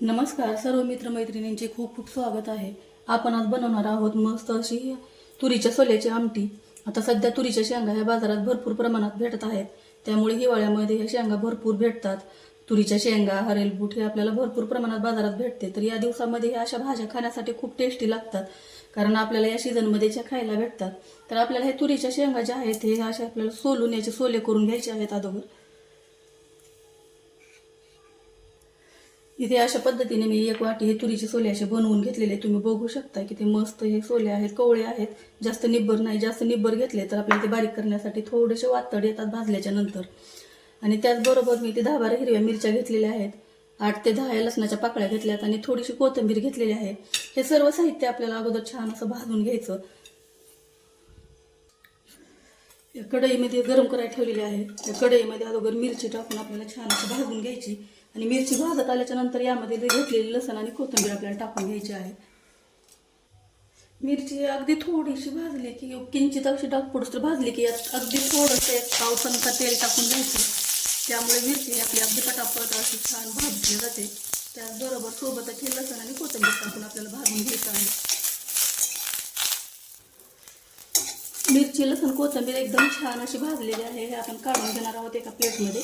नमस्कार सर्व मित्रमैत्रिणींचे खूप खूप स्वागत आहे. आपण आज बनवणार आहोत मस्त अशी तुरीच्या सोल्याची आमटी. आता सध्या तुरीच्या शेंगा ह्या बाजारात भरपूर प्रमाणात भेटत आहेत. त्यामुळे हिवाळ्यामध्ये ह्या शेंगा भरपूर भेटतात. तुरीच्या शेंगा हरेलबूट हे आपल्याला भरपूर प्रमाणात बाजारात भेटते. तर या दिवसामध्ये ह्या अशा भाज्या खाण्यासाठी खूप टेस्टी लागतात. कारण आपल्याला या सीझनमध्ये ज्या खायला भेटतात तर आपल्याला हे तुरीच्या शेंगा ज्या आहेत हे अशा आपल्याला सोलून याचे सोले करून घ्यायचे आहेत अगोदर. इथे अशा पद्धतीने मी एक वाटी हे तुरीचे सोले असे बनवून घेतलेले तुम्ही बघू शकता की ते मस्त हे सोले आहेत कवळे आहेत. जास्त निब्बर नाही. जास्त निब्बर घेतले तर आपल्याला ते बारीक करण्यासाठी थोडेसे वातड येतात भाजल्याच्या नंतर. आणि त्याचबरोबर मी ते दहा बारा हिरव्या मिरच्या घेतलेल्या आहेत. आठ ते दहा या लसणाच्या पाकळ्या घेतल्यात आणि थोडीशी कोथिंबीर घेतलेली आहे. हे सर्व साहित्य आपल्याला अगोदर छान असं भाजून घ्यायचं. या कढईमध्ये गरम करायला ठेवलेली आहे त्या कढईमध्ये अगोदर मिरची टाकून आपल्याला छान असं भाजून घ्यायची. आणि मिरची भाजत आल्याच्यानंतर यामध्ये घेतलेली लसण आणि कोथिंबीर आपल्याला टाकून घ्यायची आहे. मिरची अगदी थोडीशी भाजली की किंचित अशी डागपुडस भाजली की यात अगदी थोडंसं एक तेल टाकून घ्यायचं. त्यामुळे मिरची आपली अगदी पटापट अशी छान भाजली जाते. त्याचबरोबर सोबतच हे लसण आणि कोथिंबीर टाकून आपल्याला भाजून घ्यायचं आहे. मिरची लसूण कोथिंबीर एकदम छान अशी भाजलेली आहे हे आपण काढून घेणार आहोत एका प्लेटमध्ये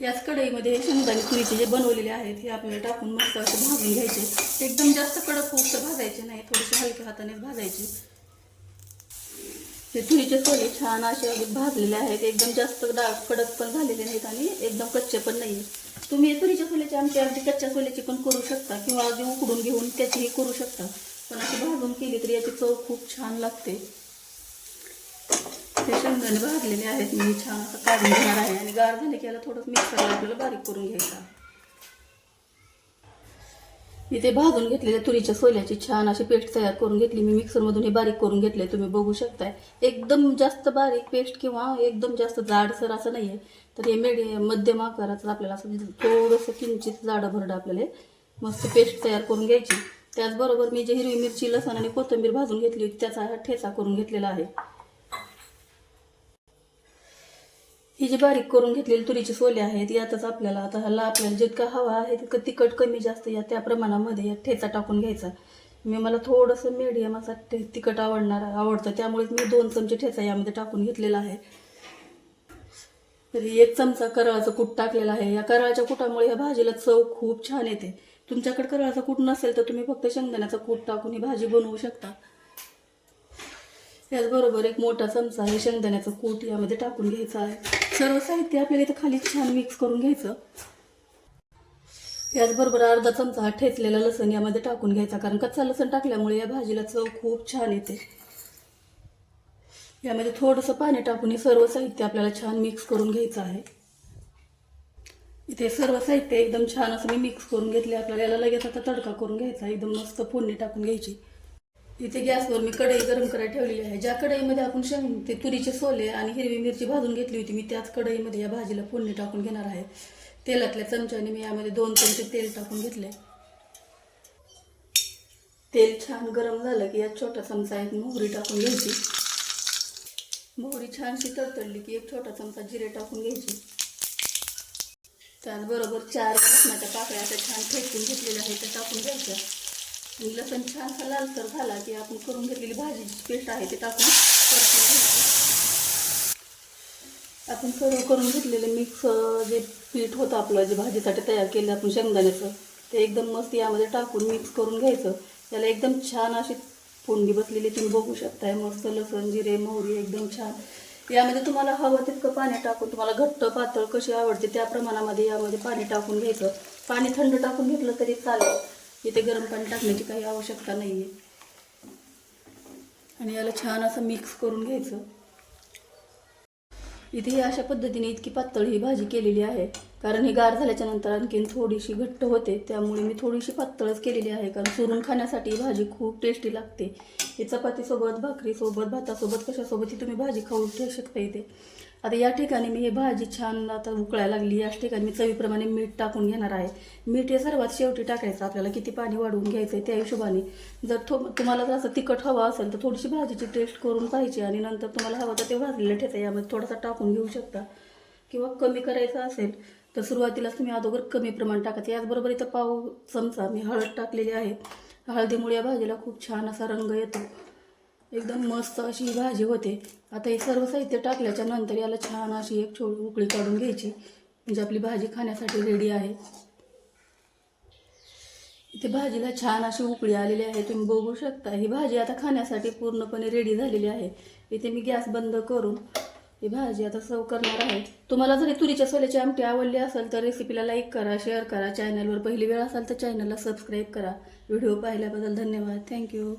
याच कढईमध्ये शेंगदाणे तुरीचे जे बनवलेले आहेत हे आपल्याला टाकून मस्त असे भाजून घ्यायचे. एकदम जास्त कडक होऊस तर भाजायचे नाही थोडेसे हलक्या हाताने भाजायचे. हे तुरीचे सोले छान असे भाजलेले आहेत एकदम जास्त डाळ कडक पण झालेले नाहीत आणि एकदम कच्चे पण नाही तुम्ही तुरीच्या सोल्याची आमच्या अगदी कच्च्या सोल्याची पण करू शकता किंवा अगदी उकडून घेऊन त्याचीही करू शकता. पण अशी भाजून केली तरी याची चव खूप छान लागते. इथे शेंगदाणे भाजलेले आहेत. मी छान असं काढून घेणार आहे. आणि गार झाले की याला थोडं मिक्सरला आपल्याला बारीक करून घ्यायचा. मी इथे भाजून घेतलेल्या तुरीच्या सोल्याची छान अशी पेस्ट तयार करून घेतली. मी मिक्सरमधून हे बारीक करून घेतले. तुम्ही बघू शकताय. एकदम जास्त बारीक पेस्ट किंवा एकदम जास्त जाडसर असं नाही आहे तर हे मेडियम मध्यम आकाराचं आपल्याला असं म्हणजे थोडंसं किंचित जाडं भरडं आपल्याला मस्त पेस्ट तयार करून घ्यायची. त्याचबरोबर मी जे हिरवी मिरची लसण आणि कोथिंबीर भाजून घेतली होती त्याचा हा ठेचा करून घेतलेला आहे. ही जी बारीक करून घेतलेली तुरीची सोले आहेत यातच आपल्याला आता ह्याला आपल्याला जितका हवा आहे तितकं तिखट कमी जास्त या त्या प्रमाणामध्ये या ठेचा टाकून घ्यायचा. मी मला थोडंसं मीडियम असा तिखट आवडणार आवडतं. त्यामुळेच मी दोन चमचे ठेचा यामध्ये टाकून घेतलेला आहे. तरी एक चमचा कराळाचं कूट टाकलेला आहे. या कराळाच्या कुटामुळे या भाजीला चव खूप छान येते. तुमच्याकडे कराळाचं कूट नसेल तर तुम्ही फक्त शेंगदाण्याचं कूट टाकून ही भाजी बनवू शकता. याचबरोबर एक मोठा चमचा हे शेंगदाण्याचं कूट यामध्ये टाकून घ्यायचं आहे. सर्व साहित्य आपल्याला इथं खाली छान मिक्स करून घ्यायचं. याचबरोबर अर्धा चमचा हा ठेचलेला लसण यामध्ये टाकून घ्यायचा कारण कच्चा लसण टाकल्यामुळे या भाजीला चव खूप छान येते. यामध्ये थोडंसं पाणी टाकून हे सर्व साहित्य आपल्याला छान मिक्स करून घ्यायचं आहे. इथे सर्व साहित्य एकदम छान असं मी मिक्स करून घेतले आपल्याला याला लगेच आता तडका करून घ्यायचा एकदम मस्त फोडणी टाकून घ्यायची. इथे गॅसवर मी कढई गरम करायला ठेवलेली आहे. ज्या कढईमध्ये आपण शेंग ते तुरीचे सोले आणि हिरवी मिरची भाजून घेतली होती मी त्याच कढईमध्ये या भाजीला फोडणी टाकून घेणार आहे. तेलातल्या चमच्याने मी यामध्ये दोन चमचे तेल टाकून घेतले. तेल छान गरम झालं की यात छोटा चमचा एक मोहरी टाकून घ्यायची. मोहरी छानशी तडतडली की एक छोटा चमचा जिरे टाकून घ्यायची. त्याचबरोबर चार लसणाच्या पाकळ्या छान फेकून घेतलेल्या आहेत त्या टाकून घ्यायच्या. लसण छानसा लालसर झाला की आपण करून घेतलेली भाजीची पेस्ट आहे ते टाकून परतून आपण सर्व करून घेतलेलं मिक्स जे पीठ होतं आपलं जे भाजीसाठी तयार केलं आपण शेंगदाण्याचं ते एकदम मस्त यामध्ये टाकून मिक्स करून घ्यायचं. त्याला एकदम छान अशी फोंडी बसलेली तुम्ही बघू शकताय. मस्त लसण जिरे मोहरी एकदम छान. यामध्ये तुम्हाला हवं तितकं पाणी टाकून तुम्हाला घट्ट पातळ कशी आवडते त्या प्रमाणामध्ये यामध्ये पाणी टाकून घ्यायचं. पाणी थंड टाकून घेतलं तरी चालेल. इथे गरम पाणी टाकण्याची काही आवश्यकता नाही आहे आणि याला छान असं मिक्स करून घ्यायचं. इथे ही अशा पद्धतीने इतकी पातळ ही भाजी केलेली आहे. कारण ही गार झाल्याच्यानंतर आणखीन थोडीशी घट्ट होते. त्यामुळे मी थोडीशी पातळच केलेली आहे. कारण चुरून खाण्यासाठी ही भाजी खूप टेस्टी लागते. ही चपातीसोबत भाकरीसोबत भातासोबत कशासोबत ही तुम्ही भाजी खाऊ ठेवू शकता इथे. आता या ठिकाणी मी ही भाजी छान आता उकळायला लागली. याच ठिकाणी मी चवीप्रमाणे मीठ टाकून घेणार आहे. मीठ हे सर्वात शेवटी टाकायचं. आपल्याला किती पाणी वाढवून घ्यायचं आहे त्या हिशोबाने. जर थो तुम्हाला जर असं तिखट हवं असेल तर थोडीशी भाजीची टेस्ट करून पाहिजे आणि नंतर तुम्हाला हवं तर ते भाजलेलं ठेचा यामध्ये थोडासा टाकून घेऊ शकता. किंवा कमी करायचं असेल तर सुरुवातीलाच तुम्ही अगोदर कमी प्रमाण टाकायचं. याचबरोबर इथं पाव चमचा. मी हळद टाकलेली आहे. हळदीमुळे या भाजीला खूप छान असा रंग येतो. एकदम मस्त अशी ही भाजी होते. आता हे सर्व साहित्य टाकल्याच्या नंतर याला छान अशी एक छोटी उकळी काढून घ्यायची. म्हणजे आपली भाजी खाण्यासाठी रेडी आहे. इथे भाजीला छान अशी उकळी आलेली आहे. तुम्ही बघू शकता ही भाजी आता खाण्यासाठी पूर्णपणे रेडी झालेली आहे. इथे मी गॅस बंद करून ही भाजी आता सर्व करणार आहे. तुम्हाला जरी तुरीच्या सोल्याची आमटी आवडली असेल तर रेसिपीला लाईक करा शेअर करा. चॅनलवर पहिली वेळ असाल तर चॅनलला सबस्क्राईब करा. व्हिडिओ पाहिल्याबद्दल धन्यवाद. थँक्यू